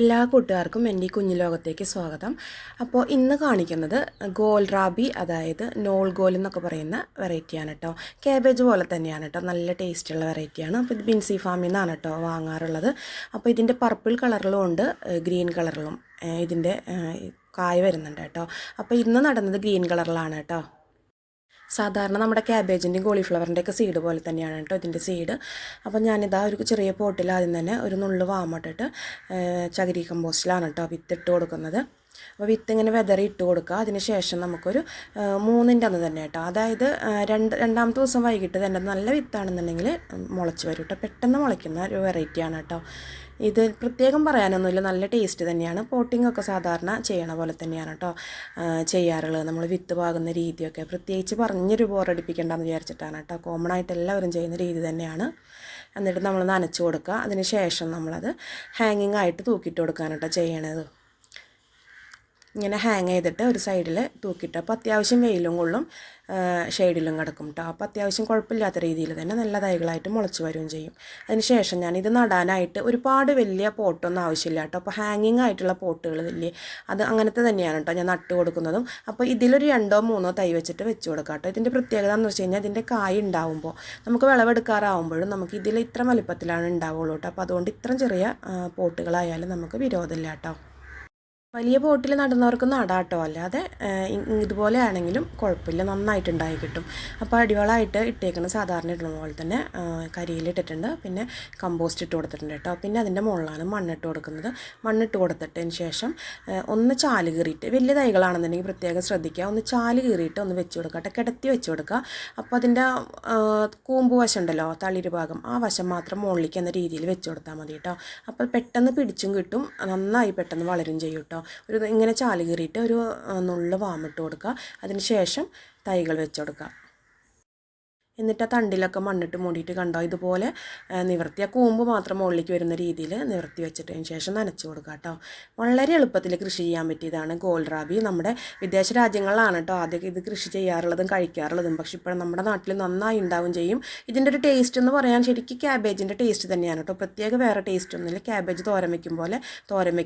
എല്ലാ കൂട്ടുകാർക്കും എന്റെ ഈ കുഞ്ഞു ലോകത്തേക്ക് സ്വാഗതം. അപ്പോൾ ഇന്ന് കാണിക്കുന്നത് ഗോൽ റാബി അതായത് നോൾ ഗോൽ എന്നൊക്കെ പറയുന്ന വെറൈറ്റിയാണ് കേട്ടോ. കാബേജ് പോലെ തന്നെയാണ് കേട്ടോ. നല്ല ടേസ്റ്റുള്ള വെറൈറ്റിയാണ് അപ്പോൾ ഇത് ബിൻസി ഫാമിൽ നിന്നാണ് കേട്ടോ വാങ്ങാറുള്ളത്. അപ്പോൾ ഇതിന്റെ പർപ്പിൾ കളറിലും ഉണ്ട് ഗ്രീൻ കളറിലും ഇതിന്റെ കായ വരുന്നുണ്ട് കേട്ടോ. അപ്പോൾ ഇന്ന് നടന്നത് ഗ്രീൻ കളറിലാണ് കേട്ടോ. സാധാരണ നമ്മുടെ ക്യാബേജിന്റെയും കോളിഫ്ലവറിന്റെയൊക്കെ സീഡ് പോലെ തന്നെയാണ് കേട്ടോ ഇതിന്റെ സീഡ് അപ്പോൾ ഞാനിതാ ഒരു ചെറിയ പോട്ടിൽ ആദ്യം തന്നെ ഒരു നുള്ളു വാമിട്ടിട്ട് ചകിരി കമ്പോസ്റ്റിലാണ് കേട്ടോ വിത്തിട്ട് കൊടുക്കുന്നത്. അപ്പോൾ വിത്ത് ഇങ്ങനെ വെതറി ഇട്ട് കൊടുക്കുക. അതിനുശേഷം നമുക്കൊരു മൂന്നിന്റെ അന്ന് തന്നെ കേട്ടോ. അതായത് രണ്ട് രണ്ടാമത്തെ ദിവസം വൈകിട്ട് തന്നെ നല്ല വിത്താണെന്നുണ്ടെങ്കിൽ മുളച്ച് വരും കേട്ടോ. പെട്ടെന്ന് മുളയ്ക്കുന്ന ഒരു വെറൈറ്റിയാണ് കേട്ടോ. ഇത് പ്രത്യേകം പറയാനൊന്നുമില്ല. നല്ല ടേസ്റ്റ് തന്നെയാണ്. പോട്ടിംഗ് ഒക്കെ സാധാരണ ചെയ്യണ പോലെ തന്നെയാണ് കേട്ടോ ചെയ്യാറുള്ളത്. നമ്മൾ വിത്ത് പാകുന്ന രീതിയൊക്കെ പ്രത്യേകിച്ച് പറഞ്ഞൊരു ബോറടിപ്പിക്കേണ്ടെന്ന് വിചാരിച്ചിട്ടാണ് കേട്ടോ. കോമൺ ആയിട്ട് എല്ലാവരും ചെയ്യുന്ന രീതി തന്നെയാണ്. എന്നിട്ട് നമ്മൾ നനച്ച് കൊടുക്കുക. അതിന് ശേഷം നമ്മളത് ഹാങ്ങിങ് ആയിട്ട് തൂക്കിയിട്ട് കൊടുക്കാനാട്ടോ ചെയ്യണത്. ഇങ്ങനെ ഹാങ് ചെയ്തിട്ട് ഒരു സൈഡിൽ തൂക്കിയിട്ട് അപ്പോൾ അത്യാവശ്യം വെയിലും കൊള്ളും ഷെയ്ഡിലും കിടക്കും കേട്ടോ അപ്പോൾ അത്യാവശ്യം കുഴപ്പമില്ലാത്ത രീതിയിൽ തന്നെ നല്ല തൈകളായിട്ട് മുളച്ച് വരികയും ചെയ്യും. അതിനുശേഷം ഞാൻ ഇത് നടാനായിട്ട് ഒരുപാട് വലിയ പോട്ടൊന്നും ആവശ്യമില്ല കേട്ടോ അപ്പോൾ ഹാങ്ങിങ് ആയിട്ടുള്ള പോട്ടുകൾ വലിയ അത് അങ്ങനത്തെ തന്നെയാണ് കേട്ടോ ഞാൻ നട്ട് കൊടുക്കുന്നതും. അപ്പോൾ ഇതിലൊരു രണ്ടോ മൂന്നോ തൈ വെച്ചിട്ട് വെച്ച് കൊടുക്കാം കേട്ടോ ഇതിന്റെ പ്രത്യേകത എന്ന് വെച്ച് കഴിഞ്ഞാൽ ഇതിന്റെ കായ ഉണ്ടാവുമ്പോൾ നമുക്ക് വിളവെടുക്കാറാവുമ്പോഴും നമുക്ക് ഇതിൽ ഇത്ര വലിപ്പത്തിലാണ് ഉണ്ടാവുള്ളൂ കേട്ടോ അപ്പോൾ അതുകൊണ്ട് ഇത്രയും ചെറിയ പോട്ടുകളായാലും നമുക്ക് വിരോധമില്ല കേട്ടോ വലിയ ബോട്ടിൽ നടന്നവർക്ക് നടാട്ടോ. അല്ലാതെ ഇതുപോലെ ആണെങ്കിലും കുഴപ്പമില്ല. നന്നായിട്ട് ഉണ്ടായി കിട്ടും. അപ്പോൾ അടിവളമായിട്ട് ഇട്ടേക്കുന്ന സാധാരണ ഇടുന്ന പോലെ തന്നെ കരിയിലിട്ടിട്ടുണ്ട് പിന്നെ കമ്പോസ്റ്റ് ഇട്ട് കൊടുത്തിട്ടുണ്ട് കേട്ടോ. പിന്നെ അതിന്റെ മുകളിലാണ് മണ്ണിട്ട് കൊടുക്കുന്നത്. മണ്ണിട്ട് കൊടുത്തിട്ടതിന് ശേഷം ഒന്ന് ചാൽ കീറിയിട്ട് വലിയ തൈകളാണെന്നുണ്ടെങ്കിൽ പ്രത്യേകം ശ്രദ്ധിക്കുക. ഒന്ന് ചാൽ കീറിയിട്ട് ഒന്ന് വെച്ച് കൊടുക്കുക കിടത്തി വെച്ച് കൊടുക്കുക. അപ്പോൾ അതിന്റെ കൂമ്പ് വശം ഉണ്ടല്ലോ തളിര് ഭാഗം ആ വശം മാത്രം മുകളിലേക്ക് എന്ന രീതിയിൽ വെച്ച് കൊടുത്താൽ മതി കേട്ടോ. അപ്പോൾ പെട്ടെന്ന് പിടിച്ചും കിട്ടും. നന്നായി പെട്ടെന്ന് വളരും ചെയ്യും കേട്ടോ. ഒരു ഇങ്ങനെ ചാൽ കീറിയിട്ട് ഒരു നുള്ള വാമിട്ട് കൊടുക്കുക. അതിന് ശേഷം തൈകൾ വെച്ച് കൊടുക്കുക. എന്നിട്ട് ആ തണ്ടിലൊക്കെ മണ്ണിട്ട് മൂടിയിട്ട് കണ്ടോ? ഇതുപോലെ നിവർത്തി. ആ കൂമ്പ് മാത്രം മുകളിലേക്ക് വരുന്ന രീതിയിൽ നിവർത്തി വെച്ചിട്ടതിന് ശേഷം നനച്ച് കൊടുക്കുക കേട്ടോ. വളരെ എളുപ്പത്തിൽ കൃഷി ചെയ്യാൻ പറ്റിയതാണ് ഗോൾറാബി. നമ്മുടെ വിദേശ രാജ്യങ്ങളിലാണ് കേട്ടോ ആദ്യമൊക്കെ ഇത് കൃഷി ചെയ്യാറുള്ളതും കഴിക്കാറുള്ളതും. പക്ഷേ ഇപ്പോൾ നമ്മുടെ നാട്ടിൽ നന്നായി ഉണ്ടാവും ചെയ്യും. ഇതിന്റെ ഒരു ടേസ്റ്റ് എന്ന് പറയാൻ ശരിക്കും ക്യാബേജിന്റെ ടേസ്റ്റ് തന്നെയാണ് കേട്ടോ. പ്രത്യേക വേറെ ടേസ്റ്റ് ഒന്നുമില്ല. ക്യാബേജ് തോരൻ വയ്ക്കും പോലെ തോരൻ